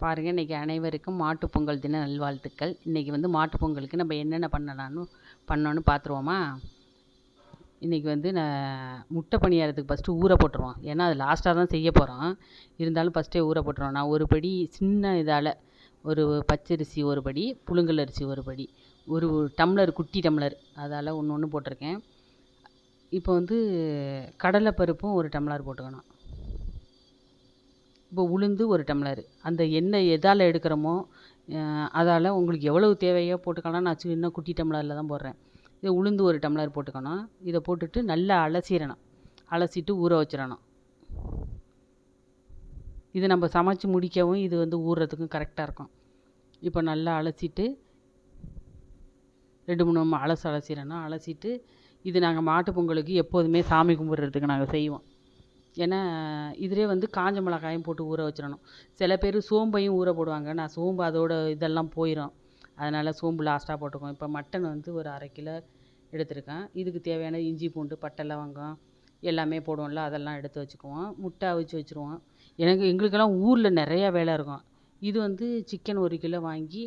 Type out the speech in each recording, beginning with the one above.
பாருங்க இன்றைக்கி அனைவருக்கும் மாட்டுப்பொங்கல் தின நல்வாழ்த்துக்கள். இன்றைக்கி வந்து மாட்டுப் பொங்கலுக்கு நம்ம என்னென்ன பண்ணலான்னு பண்ணோன்னு பார்த்துருவோமா? இன்றைக்கி வந்து நான் முட்டை பணியாரத்துக்கு ஃபஸ்ட்டு ஊற போட்டுருவோம். ஏன்னா அது லாஸ்ட்டாக தான் செய்ய போகிறோம் இருந்தாலும் ஃபஸ்ட்டே ஊற போட்டுருவோம். நான் ஒரு படி சின்ன இதால் ஒரு பச்சரிசி ஒரு படி புழுங்கல் அரிசி ஒரு படி ஒரு டம்ளர் குட்டி டம்ளர் அதால் ஒன்று ஒன்று போட்டிருக்கேன். இப்போ வந்து கடலைப்பருப்பும் ஒரு டம்ளர் போட்டுக்கணும். இப்போ உளுந்து ஒரு டம்ளர். அந்த எண்ணெய் எதால் எடுக்கிறோமோ அதால் உங்களுக்கு எவ்வளவு தேவையோ போட்டுக்கலாம் நான் சின்ன குட்டி டம்ளரில் தான் போடுறேன். இது உளுந்து ஒரு டம்ளர் போட்டுக்கணும். இதை போட்டுட்டு நல்லா அலசிடணும். அலசிட்டு ஊற வச்சிடணும். இது நம்ம சமைச்சு முடிக்கவும் இது வந்து ஊறுறதுக்கும் கரெக்டாக இருக்கும். இப்போ நல்லா அலசிட்டு ரெண்டு மூணு அலசு அலசிடணும். அலசிட்டு இது நாங்கள் மாட்டுப் பொங்கலுக்கு எப்போதுமே சாமி கும்பிட்றதுக்கு நாங்கள் செய்வோம். ஏன்னா இதிலே வந்து காஞ்ச மிளகாயும் போட்டு ஊற வச்சிடணும். சில பேர் சோம்பையும் ஊற போடுவாங்க. நான் சோம்பு அதோட இதெல்லாம் போயிடும் அதனால் சோம்பு லாஸ்ட்டாக போட்டுக்குவோம். இப்போ மட்டன் வந்து ஒரு அரை கிலோ எடுத்திருக்கேன். இதுக்கு தேவையான இஞ்சி பூண்டு பட்டை லவங்கம் எல்லாமே போடுவோம்ல அதெல்லாம் எடுத்து வச்சுக்குவோம். முட்டை அவிச்சு வச்சுருவோம். எனக்கு எங்களுக்கெல்லாம் ஊரில் நிறையா வேலை இருக்கும். இது வந்து சிக்கன் ஒரு கிலோ வாங்கி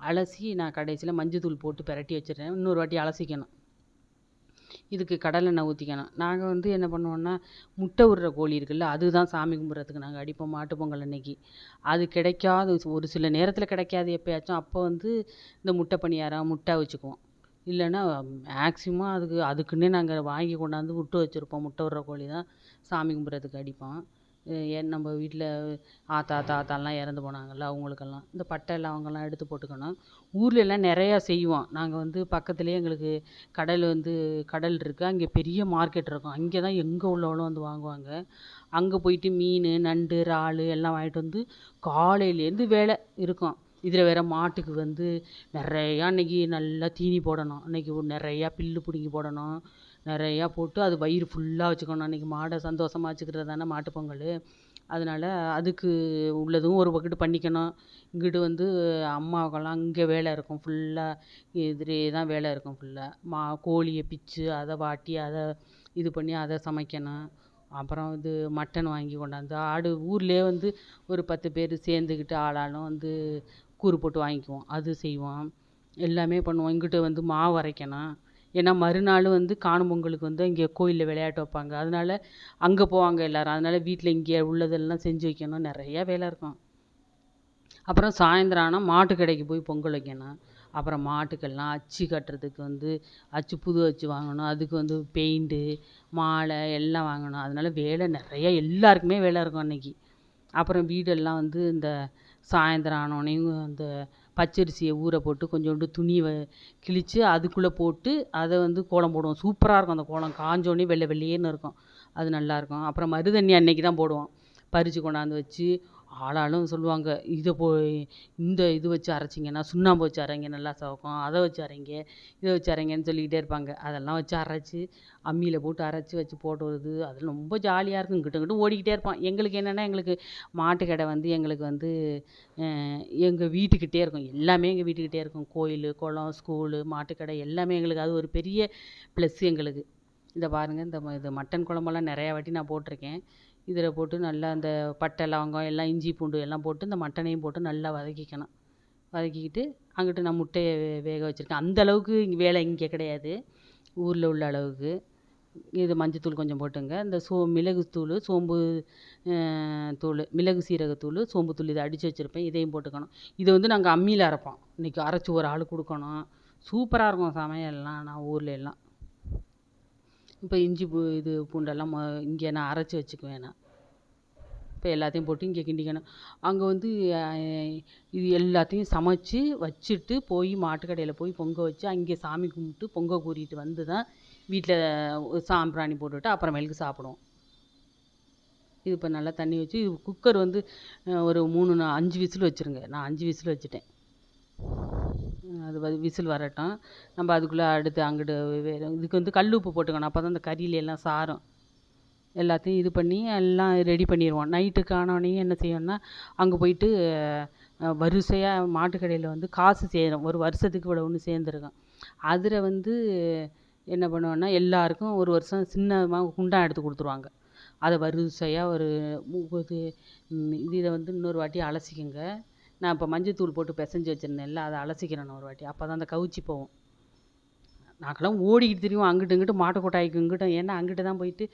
அலசி நான் கடைசியில் மஞ்சத்தூள் போட்டு பிரட்டி வச்சிடுறேன். இன்னொரு வாட்டி அலசிக்கணும். இதுக்கு கடலெண்ணெய் ஊற்றிக்கணும் நாங்கள் வந்து என்ன பண்ணுவோன்னா முட்டை விடுற கோழி இருக்குல்ல அதுதான் சாமி கும்பிட்றதுக்கு நாங்கள் அடிப்போம் மாட்டுப் பொங்கல் அன்னைக்கு. அது கிடைக்காத ஒரு சில நேரத்தில் கிடைக்காது எப்பயாச்சும். அப்போ வந்து இந்த முட்டை பணியாரம் முட்டை வச்சுக்குவோம். இல்லைன்னா மேக்ஸிமம் அதுக்கு அதுக்குன்னே நாங்கள் வாங்கி கொண்டாந்து விட்டு வச்சுருப்போம். முட்டை விடுற கோழி தான் சாமி கும்பிட்றதுக்கு அடிப்போம். ஏன் நம்ம வீட்டில் ஆத்தா தாத்தாலாம் இறந்து போனாங்கல்ல அவங்களுக்கெல்லாம். இந்த பட்டை அவங்கள்லாம் எடுத்து போட்டுக்கணும். ஊர்ல எல்லாம் நிறையா செய்வோம். நாங்கள் வந்து பக்கத்துலேயே எங்களுக்கு கடல் வந்து கடல் இருக்குது அங்கே பெரிய மார்க்கெட் இருக்கும். அங்கே தான் எங்கே உள்ளவங்களும் வந்து வாங்குவாங்க. அங்கே போயிட்டு மீன் நண்டு இறால் எல்லாம் வாங்கிட்டு வந்து காலையிலேருந்து வேலை இருக்கும். இதில் வேற மாட்டுக்கு வந்து நிறையா அன்னைக்கு நல்லா தீனி போடணும். அன்னைக்கு நிறையா புல்லு பிடுங்கி போடணும். நிறையா போட்டு அது வயிறு ஃபுல்லாக வச்சுக்கணும். அன்றைக்கி மாடை சந்தோஷமா வச்சுக்கிறது தானே மாட்டுப் பொங்கல். அதனால அதுக்கு உள்ளதும் ஒரு பக்கெட்டு பண்ணிக்கணும். இங்கிட்டு வந்து அம்மாவுக்கெல்லாம் இங்கே வேலை இருக்கும். ஃபுல்லாக இதுலேயே தான் வேலை இருக்கும் ஃபுல்லாக மா கோழியை பிச்சு அதை வாட்டி அதை இது பண்ணி அதை சமைக்கணும். அப்புறம் இது மட்டன் வாங்கி கொண்டாந்து ஆடு ஊர்லேயே வந்து ஒரு பத்து பேர் சேர்ந்துக்கிட்டு ஆளாளும் வந்து கூறு போட்டு வாங்கிக்குவோம். அது செய்வோம். எல்லாமே பண்ணுவோம். இங்கிட்டு வந்து மாவு அரைக்கணும். ஏன்னா மறுநாள் வந்து காணும் பொங்கலுக்கு வந்து இங்கே கோயிலில் விளையாட்டு வைப்பாங்க. அதனால அங்கே போவாங்க எல்லோரும். அதனால வீட்டில் இங்கே உள்ளதெல்லாம் செஞ்சு வைக்கணும். நிறையா வேலை இருக்கும். அப்புறம் சாயந்தரம் ஆனால் மாட்டு கடைக்கு போய் பொங்கல் வைக்கணும். அப்புறம் மாட்டுக்கெல்லாம் அச்சு கட்டுறதுக்கு வந்து அச்சு புது அச்சு வாங்கணும். அதுக்கு வந்து பெயிண்ட்டு மாலை எல்லாம் வாங்கணும். அதனால வேலை நிறையா எல்லாருக்குமே வேலை இருக்கும் அன்றைக்கி அப்புறம் வீடெல்லாம் வந்து இந்த சாயந்தரம் ஆனோடனையும் இந்த பச்சரிசியை ஊற போட்டு கொஞ்சோண்டு துணி வ கிழித்து அதுக்குள்ளே போட்டு அதை வந்து கோலம் போடுவோம். சூப்பராக இருக்கும் அந்த கோலம். காஞ்சோடனே வெள்ளை வெள்ளேர்னு இருக்கும். அது நல்லாயிருக்கும் அப்புறம் மருதண்ணி அன்னைக்கு தான் போடுவோம். பறித்து கொண்டாந்து வச்சு ஆளாளும் சொல்லுவாங்க இதை போய் இந்த இது வச்சு அரைச்சிங்கன்னா சுண்ணாம்பு வச்சு அரைங்க நல்லா சிவக்கும் அதை வச்சு அரைங்க இதை வச்சு அரைங்கன்னு சொல்லிக்கிட்டே இருப்பாங்க. அதெல்லாம் வச்சு அரைச்சி அம்மியில் போட்டு அரைச்சி வச்சு போடுறது அது ரொம்ப ஜாலியாக இருக்கும். இங்கிட்டும் இங்கிட்டும் ஓடிக்கிட்டே இருப்பான். எங்களுக்கு என்னென்னா எங்களுக்கு மாட்டு கடை வந்து எங்களுக்கு வந்து எங்கள் வீட்டுக்கிட்டே இருக்கும். எல்லாமே எங்கள் வீட்டுக்கிட்டே இருக்கும். கோயில் குளம் ஸ்கூலு மாட்டுக்கடை எல்லாமே எங்களுக்கு. அது ஒரு பெரிய ப்ளஸ் எங்களுக்கு. இதை பாருங்கள் இந்த இது மட்டன் குழம்பெல்லாம் நிறையா வாட்டி நான் போட்டிருக்கேன். இதில் போட்டு நல்லா அந்த பட்டை லவங்கம் எல்லாம் இஞ்சி பூண்டு எல்லாம் போட்டு இந்த மட்டனையும் போட்டு நல்லா வதக்கிக்கணும். வதக்கிக்கிட்டு அங்கிட்டு நான் முட்டையை வே வேக வச்சுருக்கேன். அந்த அளவுக்கு இங்கே வேலை இங்கே கிடையாது. ஊரில் உள்ள அளவுக்கு. இது மஞ்சத்தூள் கொஞ்சம் போட்டுங்க. இந்த சோ மிளகுத்தூள் சோம்பு தூள் மிளகு சீரகத்தூள் சோம்புத்தூள் இதை அடித்து வச்சுருப்பேன். இதையும் போட்டுக்கணும். இதை வந்து நாங்கள் அம்மியில் அரைப்போம். இன்றைக்கி அரைச்சி ஒரு ஆள் கொடுக்கணும். சூப்பராக இருக்கும் சமையல்லாம். நான் ஊரில் எல்லாம். இப்போ இஞ்சி பூ இது பூண்டெல்லாம் மொ இங்கே நான் அரைச்சி வச்சுக்குவேன் நான். இப்போ எல்லாத்தையும் போட்டு இங்கே கிண்டிக்கணும். அங்கே வந்து இது எல்லாத்தையும் சமைச்சி வச்சுட்டு போய் மாட்டுக்கடையில் போய் பொங்க வச்சு அங்கே சாமி கும்பிட்டு பொங்க கூறிட்டு வந்து தான் வீட்டில் சாம்பிராணி போட்டுவிட்டு அப்புறமேலுக்கு சாப்பிடுவோம். இது இப்போ நல்லா தண்ணி வச்சு குக்கர் வந்து ஒரு மூணு நா- அஞ்சு விசில் வச்சுருங்க. நான் அஞ்சு விசில் வச்சுட்டேன். அது வ விசில் வரட்டும். நம்ம அதுக்குள்ளே அடுத்து அங்கிட்டு வேறு இதுக்கு வந்து கல் உப்பு போட்டுக்கணும். அப்போ தான் இந்த கறியில் எல்லாம் சாரும். எல்லாத்தையும் இது பண்ணி எல்லாம் ரெடி பண்ணிடுவோம் நைட்டுக்கு ஆனோடனே என்ன செய்யணும்னா அங்கே போயிட்டு வரிசையாக மாட்டுக்கடையில் வந்து காசு சேரும். ஒரு வருஷத்துக்கு இவ்வளோன்னு சேர்ந்துருக்கும். அதில் வந்து என்ன பண்ணுவேன்னா எல்லாருக்கும் ஒரு வருஷம் சின்னமாக குண்டான் எடுத்து கொடுத்துருவாங்க. அதை வரிசையாக ஒரு இது இதை வந்து இன்னொரு வாட்டி அலசிக்கங்க. நான் இப்போ மஞ்சத்தூள் போட்டு பிசைஞ்சு வச்சுருந்தேன்ல அதை அலசிக்கிறேன் ஒரு வாட்டி. அப்போ தான் அந்த கவுச்சி போகும். நாங்களாம் ஓடிக்கிட்டு தெரியும். அங்கிட்டு இங்கிட்டு மாட்டு கொட்டாய்க்கு இங்கிட்டும். ஏன்னா அங்கிட்டு தான் போயிட்டு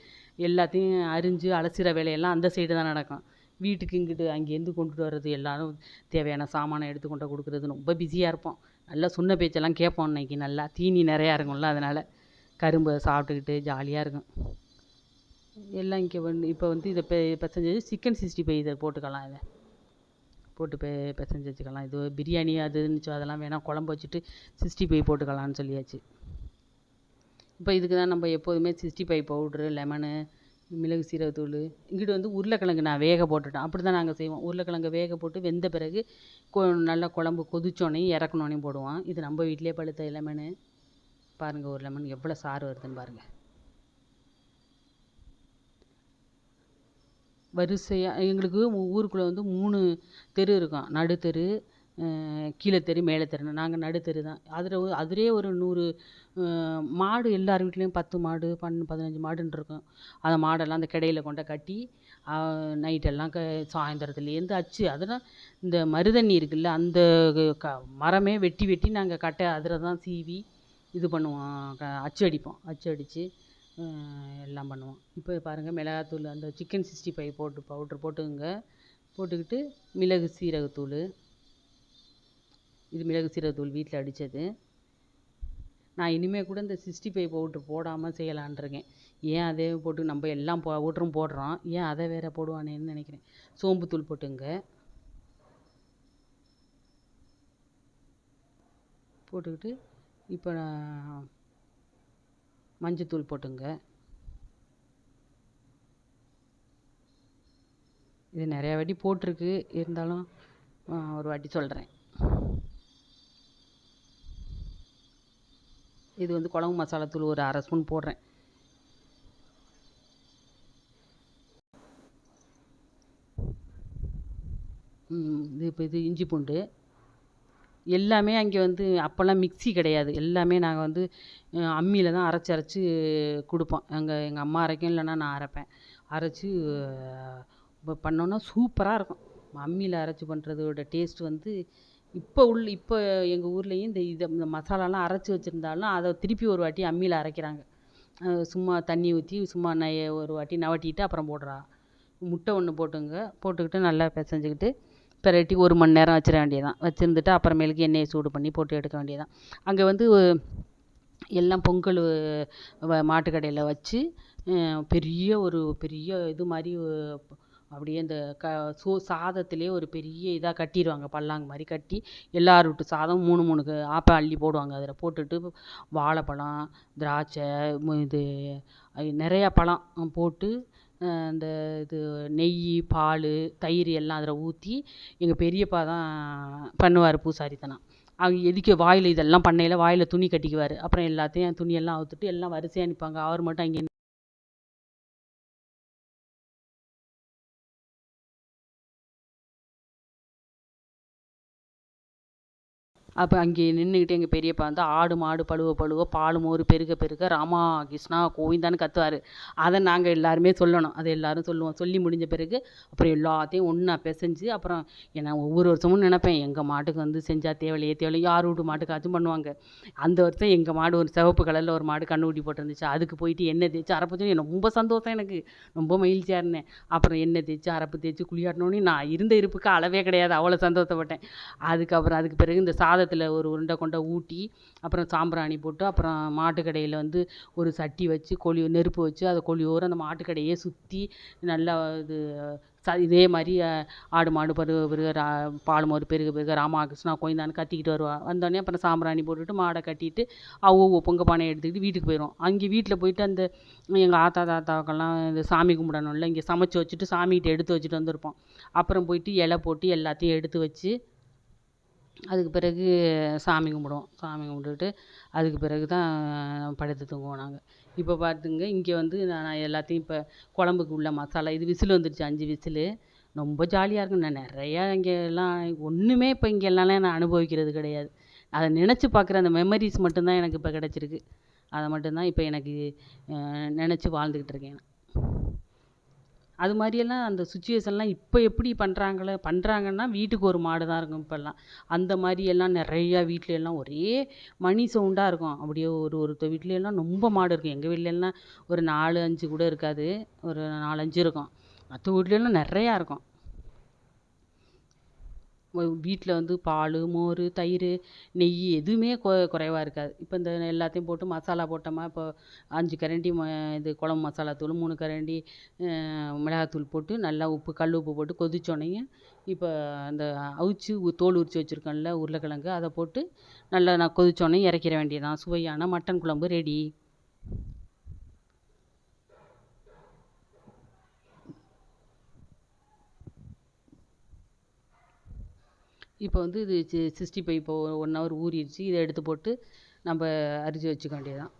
எல்லாத்தையும் அரிஞ்சு அலசிற வேலையெல்லாம் அந்த சைடு தான் நடக்கும். வீட்டுக்கு இங்கிட்டு அங்கேருந்து கொண்டுட்டு வர்றது எல்லாரும் தேவையான சாமானை எடுத்து கொண்டு கொடுக்குறது. ரொம்ப பிஸியாக இருப்போம். நல்லா சொன்ன பேச்செல்லாம் கேட்போம் இன்னைக்கு நல்லா தீனி நிறையா இருக்கும்ல அதனால் கரும்பை சாப்பிட்டுக்கிட்டு ஜாலியாக இருக்கும். எல்லாம் இங்கே வந்து இப்போ வந்து இதை பெ பிசைஞ்சது சிக்கன் சிக்ஸ்டி ஃபைவ் இதை போட்டுக்கலாம் இதை. போட்டு பெ பிசைஞ்சு வச்சுக்கலாம். இது பிரியாணி அது இருந்துச்சு அதெல்லாம் வேணாம் குழம்பு வச்சுட்டு சிக்ஸ்டி ஃபைவ் போட்டுக்கலாம்னு சொல்லியாச்சு. இப்போ இதுக்கு தான் நம்ம எப்போதுமே சிக்ஸ்டி ஃபைவ் பவுட்ரு லெமனு மிளகு சீரகத்தூள் இங்கிட்டு வந்து உருளைக்கிழங்கு நான் வேக போட்டுட்டேன். அப்படி தான் நாங்கள் செய்வோம். உருளைக்கிழங்கு வேக போட்டு வெந்த பிறகு கொ நல்லா குழம்பு கொதிச்சோடனே இறக்கணோனையும் போடுவோம் இது நம்ம வீட்டிலே பழுத்த லெமனு. பாருங்கள் ஒரு லெமன் எவ்வளோ சாறு வருதுன்னு பாருங்கள் வரிசையாக எங்களுக்கு ஊருக்குள்ளே வந்து மூணு தெரு இருக்கும். நடுத்தெரு கீழே தெரு மேலே தெருன்னு. நாங்கள் நடுத்தெரு தான். அதில் அதுலேயே ஒரு நூறு மாடு எல்லார் வீட்லேயும் பத்து மாடு பன் பதினஞ்சு மாடுன்னு இருக்கும். அந்த மாடெல்லாம் அந்த கிடையில கொண்டு கட்டி நைட்டெல்லாம் க சாயந்தரத்துலேருந்து அச்சு. அதெல்லாம் இந்த மருதண்ணி இருக்குதுல்ல அந்த க மரமே வெட்டி வெட்டி நாங்கள் கட்டை அதில் தான் சீவி இது பண்ணுவோம். க அச்சு அடிப்போம். அச்சு அடித்து எல்லாம் பண்ணுவோம் இப்போ பாருங்கள் மிளகாத்தூள் அந்த சிக்கன் சிக்ஸ்டி ஃபைவ் போட்டு பவுட்ரு போட்டுக்கோங்க. போட்டுக்கிட்டு மிளகு சீரகத்தூள். இது மிளகு சீரகத்தூள் வீட்டில் அடித்தது நான் இனிமேல் கூட இந்த சிக்ஸ்டி ஃபைவ் பவுட்ரு போடாமல் செய்யலான்ருக்கேன் ஏன் அதே போட்டு நம்ம எல்லாம் பவுட்ரும் போடுறோம் ஏன் அதை வேறு போடுவானேன்னு நினைக்கிறேன். சோம்புத்தூள் போட்டுங்க. போட்டுக்கிட்டு இப்போ நான் மஞ்சத்தூள் போட்டுங்க. இது நிறையா வாட்டி போட்டிருக்கு. இருந்தாலும் ஒரு வாட்டி சொல்கிறேன் இது வந்து குழம்பு மசாலாத்தூள் ஒரு அரை ஸ்பூன் போடுறேன். இது இப்போ இது இஞ்சி பூண்டு. எல்லாமே அங்கே வந்து அப்போல்லாம் மிக்ஸி கிடையாது. எல்லாமே நாங்கள் வந்து அம்மியில் தான் அரைச்சி அரைச்சி கொடுப்போம். எங்கள் எங்கள் அம்மா அரைக்கும் இல்லைன்னா நான் அரைப்பேன். அரைச்சி பண்ணோன்னா சூப்பராக இருக்கும். அம்மியில் அரைச்சி பண்ணுறதோட டேஸ்ட் வந்து இப்போ உள்ள இப்போ எங்கள் ஊர்லேயும் இந்த இதை இந்த மசாலாலாம் அரைச்சி வச்சுருந்தாலும் அதை திருப்பி ஒரு வாட்டி அம்மியில் அரைக்கிறாங்க. சும்மா தண்ணி ஊற்றி சும்மா நெய் ஒரு வாட்டி நவட்டிட்டு அப்புறம் போடுறா. முட்டை ஒன்று போட்டுங்க போட்டுக்கிட்டு நல்லா பிசைஞ்சிக்கிட்டு பிரட்டி ஒரு மணி நேரம் வச்சிட வேண்டியதுதான். வச்சுருந்துட்டு அப்புறமேலுக்கு எண்ணெயை சூடு பண்ணி போட்டு எடுக்க வேண்டியதுதான். அங்கே வந்து எல்லாம் பொங்கல் மாட்டுக்கடையில் வச்சு பெரிய ஒரு பெரிய இது மாதிரி அப்படியே இந்த க சோ சாதத்திலே ஒரு பெரிய இதாக கட்டிடுவாங்க பல்லாங்கு மாதிரி கட்டி எல்லார் வீட்டு சாதம் மூணு மூணு ஆப்பம் அள்ளி போடுவாங்க. அதில் போட்டுட்டு வாழைப்பழம் திராட்சை இது நிறையா பழம் போட்டு அந்த இது நெய் பால் தயிர் எல்லாம் அதில் ஊற்றி எங்கள் பெரியப்பா தான் பண்ணுவார் பூசாரித்தனம். அவங்க எதுக்கு வாயில் இதெல்லாம் பண்ணையில் வாயில் துணி கட்டிக்குவார். அப்புறம் எல்லாத்தையும் துணியெல்லாம் அவுத்துட்டு எல்லாம் வரிசையாக நிற்பாங்க அவர் மட்டும் அங்கே அப்போ அங்கே நின்றுக்கிட்டு எங்கள் பெரியப்பா வந்து ஆடு மாடு பழுவ பழுவ பால் மோர் பெருக பெருக ராமா கிருஷ்ணா கோவிந்தான்னு கத்துவார். அதை நாங்கள் எல்லாருமே சொல்லணும். அதை எல்லாரும் சொல்லுவோம். சொல்லி முடிஞ்ச பிறகு அப்புறம் எல்லாத்தையும் ஒன்றா பிசைஞ்சு அப்புறம் ஏன்னா ஒவ்வொரு வருஷமும் நினப்பேன். எங்கள் மாட்டுக்கு வந்து செஞ்சால் தேவையில்லையே தேவையில்லையே யார் வீட்டு மாட்டுக்காச்சும் பண்ணுவாங்க. அந்த வருஷம் எங்கள் மாடு ஒரு சிவப்பு கலரில் ஒரு மாடு கண்ணுக்குட்டி போட்டிருந்துச்சு. அதுக்கு போயிட்டு எண்ணெய் தேய்ச்சி அரப்பு தேய்ச்சி ரொம்ப சந்தோஷம் எனக்கு. ரொம்ப மகிழ்ச்சியாக இருந்தேன். அப்புறம் எண்ணெய் தேய்ச்சி அரப்பு தேய்ச்சி குளியாட்டினோடனே நான் இருந்த இருப்புக்கு அளவே கிடையாது. அவ்வளோ சந்தோஷப்பட்டேன். அதுக்கப்புறம் அதுக்கு பிறகு இந்த சாதம் சாதத்தில் ஒரு உருண்டை கொண்டை ஊட்டி அப்புறம் சாம்பிராணி போட்டு அப்புறம் மாட்டுக்கடையில் வந்து ஒரு சட்டி வச்சு கொழி நெருப்பு வச்சு அதை கொழியோரம் அந்த மாட்டுக்கடையே சுற்றி நல்லா இது ச இதே மாதிரி ஆடு மாடு பருக பருக ரா பால் மோர் பெருக பெருக ராமா கிருஷ்ணா கத்திக்கிட்டு வருவா. வந்தோடனே அப்புறம் சாம்பிராணி போட்டுட்டு மாடை கட்டிட்டு அவங்க பொங்க பானையை எடுத்துக்கிட்டு வீட்டுக்கு போயிடுவோம். அங்கே வீட்டில் போயிட்டு அந்த எங்கள் ஆத்தா தாத்தாவுக்கெல்லாம் இந்த சாமி கும்பிடணும்ல இங்கே சமைச்சி வச்சுட்டு சாமிகிட்ட எடுத்து வச்சுட்டு வந்திருப்போம். அப்புறம் போயிட்டு இலை போட்டு எல்லாத்தையும் எடுத்து வச்சு அதுக்கு பிறகு சாமி கும்பிடுவோம். சாமி கும்பிட்டுட்டு அதுக்கு பிறகு தான் படுத்து தூங்குவோம் நாங்கள் இப்போ பார்த்துங்க இங்கே வந்து நான் எல்லாத்தையும் இப்போ குழம்புக்கு உள்ள மசாலா இது விசில் வந்துடுச்சு அஞ்சு விசிலு. ரொம்ப ஜாலியாக இருக்கும் நான் நிறையா இங்கே எல்லாம் ஒன்றுமே இப்போ இங்கே எல்லாம் நான் அனுபவிக்கிறது கிடையாது. அதை நினச்சி பார்க்குற அந்த மெமரிஸ் மட்டும்தான் எனக்கு இப்போ கிடச்சிருக்கு. அதை மட்டும்தான் இப்போ எனக்கு நினச்சி வாழ்ந்துக்கிட்டு இருக்கேன் நான். அது மாதிரியெல்லாம் அந்த சுச்சுவேஷன்லாம் இப்போ எப்படி பண்ணுறாங்களோ பண்ணுறாங்கன்னா வீட்டுக்கு ஒரு மாடு தான் இருக்கும் இப்போல்லாம். அந்த மாதிரி எல்லாம் நிறையா வீட்ல எல்லாம் ஒரே மணி சவுண்டாக இருக்கும். அப்படியே ஒரு ஒருத்தர் வீட்லேயெல்லாம் ரொம்ப மாடு இருக்கும். எங்கள் வீட்ல எல்லாம் ஒரு நாலு அஞ்சு கூட இருக்காது. ஒரு நாலஞ்சு இருக்கும். மற்ற வீட்ல எல்லாம் நிறையா இருக்கும். வீட்டில் வந்து பால் மோர் தயிர் நெய் எதுவுமே கொ குறைவா இருக்காது. இப்போ இந்த எல்லாத்தையும் போட்டு மசாலா போட்டோமா இப்போ அஞ்சு கரண்டி ம இது குழம்பு மசாலா தூள் மூணு கரண்டி மிளகாத்தூள் போட்டு நல்லா உப்பு கல் உப்பு போட்டு கொதிச்சோடனையும் இப்போ அந்த அவிச்சு தோல் உரித்து வச்சுருக்கோம்ல உருளைக்கிழங்கு அதை போட்டு நல்லா நான் கொதிச்சோடனே இறக்கிற வேண்டியதுதான். சுவையான மட்டன் குழம்பு ரெடி இப்போ வந்து இது சி சிக்ஸ்டி ஃபைவ் இப்போ ஒன் ஹவர் ஊறிடுச்சு. இதை எடுத்து போட்டு நம்ம அரிஞ்சு வச்சுக்க வேண்டியதுதான்.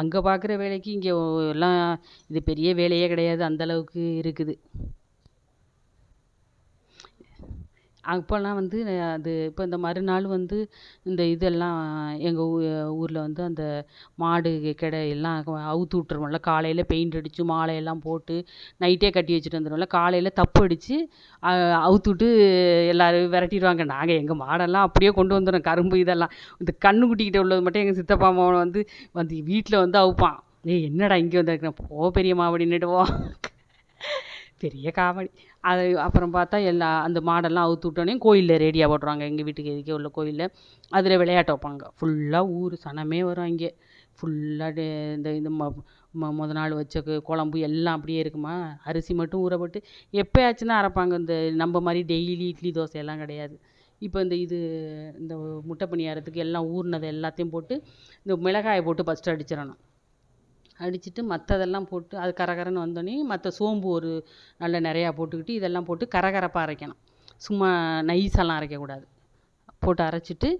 அங்கே பார்க்குற வேலைக்கு இங்கே எல்லாம் இது பெரிய வேலையே கிடையாது. அந்தளவுக்கு இருக்குது. அப்போல்லாம் வந்து அது இப்போ இந்த மறுநாள் வந்து இந்த இதெல்லாம் எங்கள் ஊ ஊரில் வந்து அந்த மாடு கெடா எல்லாம் அவுத்து விட்ருவோம்ல காலையில் பெயிண்ட் அடித்து மாலையெல்லாம் போட்டு நைட்டே கட்டி வச்சுட்டு வந்துடுவோம்ல. காலையில் தப்பு அடித்து அவுத்து விட்டு எல்லோரும் விரட்டிடுவாங்க. நாங்கள் எங்கள் மாடெல்லாம் அப்படியே கொண்டு வந்துடுறோம். கரும்பு இதெல்லாம். இந்த கன்றுக்குட்டிக்கிட்ட உள்ளது மட்டும் எங்கள் சித்தப்பா மாவன் வந்து வந்து வீட்டில் வந்து அவுப்பான். ஏய் என்னடா இங்கே வந்திருக்கிறேன் போ பெரியம்மா அப்படின்னுடுவோம் பெரிய காமெடி. அது அப்புறம் பார்த்தா எல்லா அந்த மாடெல்லாம் அவுத்து விட்டோன்னே கோயிலில் ரேடியா போட்டுருவாங்க எங்கள் வீட்டுக்கு எதுக்கே உள்ள கோயிலில். அதில் விளையாட்டு வைப்பாங்க. ஃபுல்லாக ஊர் சனமே வரும் அங்கே. ஃபுல்லாக இந்த இந்த ம மொ முத நாள் வச்ச குழம்பு எல்லாம் அப்படியே இருக்குமா? அரிசி மட்டும் ஊற போட்டு எப்போயாச்சும் தான் அரைப்பாங்க. இந்த நம்ம மாதிரி டெய்லி இட்லி தோசை எல்லாம் கிடையாது. இப்போ இந்த இது இந்த முட்டை பணியாரத்துக்கு எல்லாம் ஊறினது எல்லாத்தையும் போட்டு இந்த மிளகாயை போட்டு ஃபஸ்ட்டு அடிச்சிடணும். அடிச்சுட்டு மற்றதெல்லாம் போட்டு அது கரகரன்னு வந்தோடனே மற்ற சோம்பு ஒரு நல்ல நிறையா போட்டுக்கிட்டு இதெல்லாம் போட்டு கரகரப்பாக அரைக்கணும். சும்மா நைஸாலாம் அரைக்கக்கூடாது. போட்டு அரைச்சிட்டு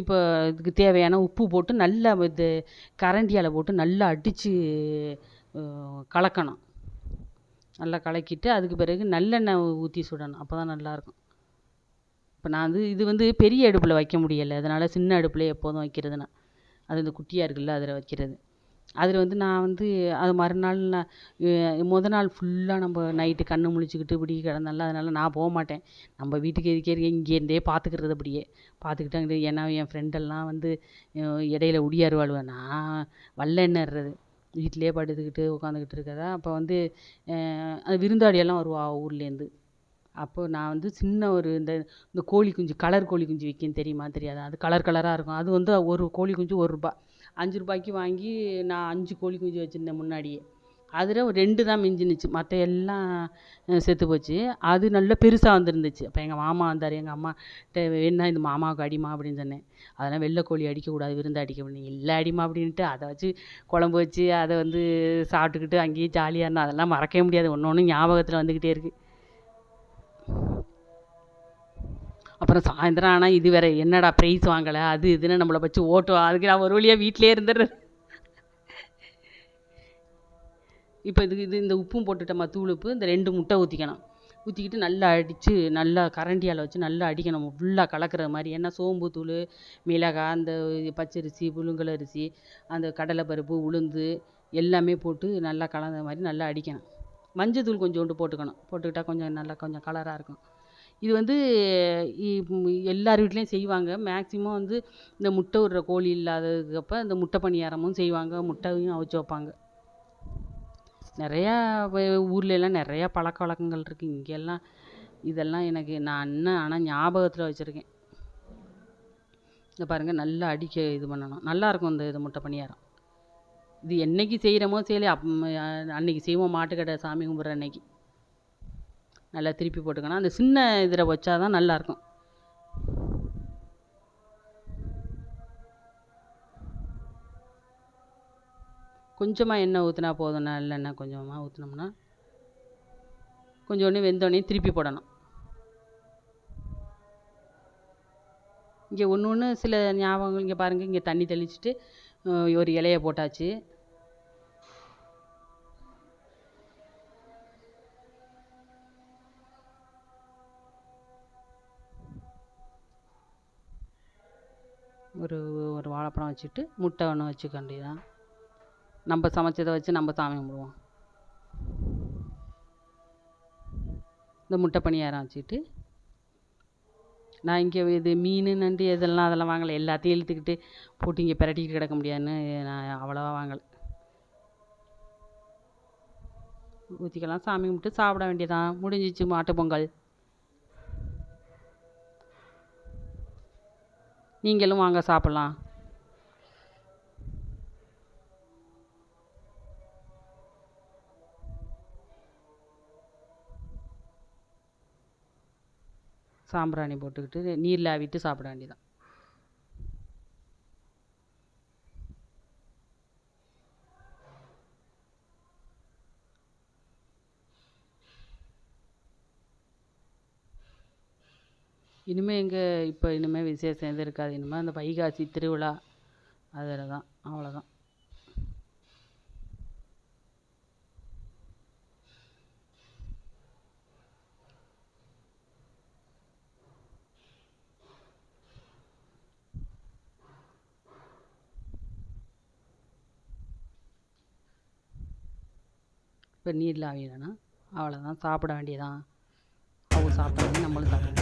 இப்போ இதுக்கு தேவையான உப்பு போட்டு நல்லா இது கரண்டியால் போட்டு நல்லா அடித்து கலக்கணும். நல்லா கலக்கிட்டு அதுக்கு பிறகு நல்லெண்ணெய் ஊற்றி சுடணும். அப்போ தான் நல்லாயிருக்கும். இப்போ நான் வந்து இது வந்து பெரிய அடுப்பில் வைக்க முடியலை. அதனால் சின்ன அடுப்புலேயே எப்போதும் வைக்கிறது நான் அது இந்த குட்டியாக இருக்குல்ல அதில் வைக்கிறது. அதில் வந்து நான் வந்து அது மறுநாள் நான் மொதல் நாள் ஃபுல்லாக நம்ம நைட்டு கண்ணு முழிச்சுக்கிட்டு இப்படி கிடந்தேன்ல அதனால் நான் போக மாட்டேன். நம்ம வீட்டுக்கு எதுக்கே இருக்கேன் இங்கேருந்தே பார்த்துக்கறது அப்படியே. பார்த்துக்கிட்டு அங்கிட்டு ஏன்னா என் ஃப்ரெண்டெல்லாம் வந்து இடையில ஒடியாருவாளுவ நான் வல்லெண்ணறது வீட்டிலே படுத்துக்கிட்டு உட்காந்துக்கிட்டு இருக்கதா அப்போ வந்து அந்த விருந்தாளியெல்லாம் வருவா ஊர்லேருந்து அப்போ நான் வந்து சின்ன ஒரு இந்த இந்த கோழி குஞ்சு கலர் கோழி குஞ்சு விற்கும் தெரியுமா? தெரியாதா? அது கலர் கலராக இருக்கும். அது வந்து ஒரு கோழி குஞ்சு ஒரு ரூபா. அஞ்சு ரூபாய்க்கு வாங்கி நான் அஞ்சு கோழி குஞ்சு வச்சுருந்தேன் முன்னாடியே. அதில் ஒரு ரெண்டு தான் மிஞ்சினுச்சு. மற்ற எல்லாம் செத்து போச்சு. அது நல்ல பெருசாக வந்துருந்துச்சு. அப்போ எங்கள் மாமா வந்தார். எங்கள் அம்மா என்ன இந்த மாமாவுக்கு அடிமா அப்படின்னு சொன்னேன். அதெல்லாம் வெள்ளை கோழி அடிக்கக்கூடாது. விருந்து அடிக்க அப்படின்னு இல்லை அடிமா அப்படின்ட்டு அதை வச்சு குழம்பு வச்சு அதை வந்து சாப்பிட்டுக்கிட்டு அங்கேயே ஜாலியாக இருந்தோம். அதெல்லாம் மறக்கவே முடியாது. ஒன்று ஒன்று ஞாபகத்தில் வந்துக்கிட்டே இருக்குது அப்புறம் சாயந்தரம் ஆனால் இது வேற என்னடா ப்ரைஸ் வாங்கலை அது இதுன்னு நம்மளை வச்சு ஓட்டுவோம் அதுக்கு நான் ஒரு வழியாக வீட்டிலே இருந்துடுறது இப்போ இதுக்கு இது இந்த உப்பும் போட்டுட்டோமா தூள் உப்பு இந்த ரெண்டு முட்டை ஊற்றிக்கணும் ஊற்றிக்கிட்டு நல்லா அடித்து நல்லா கரண்டியால் வச்சு நல்லா அடிக்கணும். ஃபுல்லாக கலக்கிற மாதிரி. ஏன்னா சோம்பு தூள் மிளகாய் அந்த பச்சரிசி புழுங்கல் அரிசி அந்த கடலைப்பருப்பு உளுந்து எல்லாமே போட்டு நல்லா கலந்த மாதிரி நல்லா அடிக்கணும். மஞ்சத்தூள் கொஞ்சோண்டு போட்டுக்கணும். போட்டுக்கிட்டால் கொஞ்சம் நல்லா கொஞ்சம் கலராக இருக்கும். இது வந்து எல்லார் வீட்லேயும் செய்வாங்க. மேக்ஸிமம் வந்து இந்த முட்டை விடுற கோழி இல்லாததுக்கப்போ இந்த முட்டை பணியாரமும் செய்வாங்க. முட்டையும் அவிச்சு வைப்பாங்க. நிறையா ஊர்ல எல்லாம் நிறையா பழக்க வழக்கங்கள் இருக்குது இங்கெல்லாம் இதெல்லாம் எனக்கு நான் இன்னும் ஆனால் ஞாபகத்தில் வச்சுருக்கேன். இதை பாருங்கள் நல்லா அடிக்க இது பண்ணணும். நல்லாயிருக்கும் இந்த இது முட்டை பணியாரம். இது என்னைக்கு செய்கிறோமோ செய்யலை அப் அன்றைக்கி செய்வோம். மாட்டுக்கடை சாமி கும்பிட்ற அன்னைக்கு. நல்லா திருப்பி போட்டுக்கணும். அந்த சின்ன இதில் வச்சா தான் நல்லாயிருக்கும். கொஞ்சமாக எண்ணெய் ஊற்றினா போதும். நல்லெண்ணெய் கொஞ்சமாக ஊற்றினோம்னா கொஞ்சோண்டு வெந்தோடனே திருப்பி போடணும். இங்கே ஒன்று ஒன்று சில ஞாபகங்கள் இங்கே பாருங்கள் இங்கே தண்ணி தெளிச்சிட்டு ஒரு இலைய போட்டாச்சு. ஒரு ஒரு வாழைப்பழம் வச்சுட்டு முட்டை ஒன்று வச்சுக்க வேண்டியதுதான். நம்ம சமைச்சதை வச்சு நம்ம சாமி கும்பிடுவோம். இந்த முட்டை பணியாரம் வச்சுக்கிட்டு நான் இங்கே இது மீன் நண்டு இதெல்லாம் அதெல்லாம் வாங்கலை. எல்லாத்தையும் இழுத்துக்கிட்டு போட்டு இங்கே பிரட்டிக்கிட்டு கிடக்க முடியாதுன்னு நான் அவ்வளோவா வாங்கலை. ஊற்றிக்கலாம் சாமி கும்பிட்டு சாப்பிட வேண்டியதான் முடிஞ்சிச்சு மாட்டுப் பொங்கல். நீங்களும் வாங்க சாப்பிட்லாம். சாம்பிராணி போட்டுக்கிட்டு நீரில் ஆவிட்டு சாப்பிட வேண்டியதான் இனிமேல் எங்கே இப்போ இனிமேல் விசேஷம் எதுவும் இருக்காது. இனிமேல் அந்த வைகாசி திருவிழா அதில் தான் அவ்வளோதான் இப்போ நீரில் ஆவிடணும் அவ்வளோதான் சாப்பிட வேண்டியதான். அவங்க சாப்பிட்டாங்க நம்மளும் சாப்பிடணும்.